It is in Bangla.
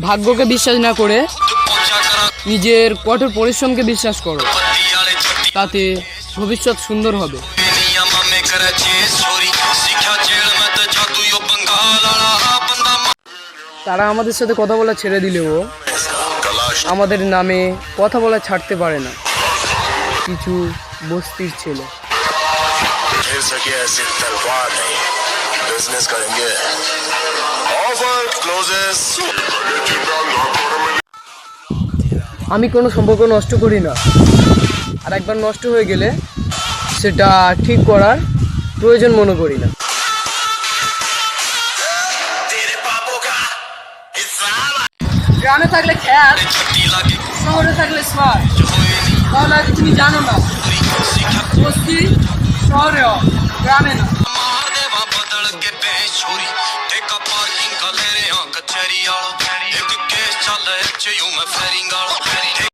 ভাগ্যকে বিশ্বাস না করে নিজের কঠোর পরিশ্রমকে বিশ্বাস করো। তাতে ভবিষ্যৎ সুন্দর হবে। তারা আমাদের সাথে কথা বলা ছেড়ে দিলেও আমাদের নামে কথা বলা ছাড়তে পারে না। কিছু বস্তির ছেলে। আমি কোনো সম্পর্ক নষ্ট করি না। আর একবার নষ্ট হয়ে গেলে সেটা ঠিক করার প্রয়োজন মনে করি না। গ্রামে থাকলে খ্যাত, শহরে থাকলে স্মার্ট। তাহলে তুমি জানো না, বস্তি শহরে গ্রামে না। you my fading girl.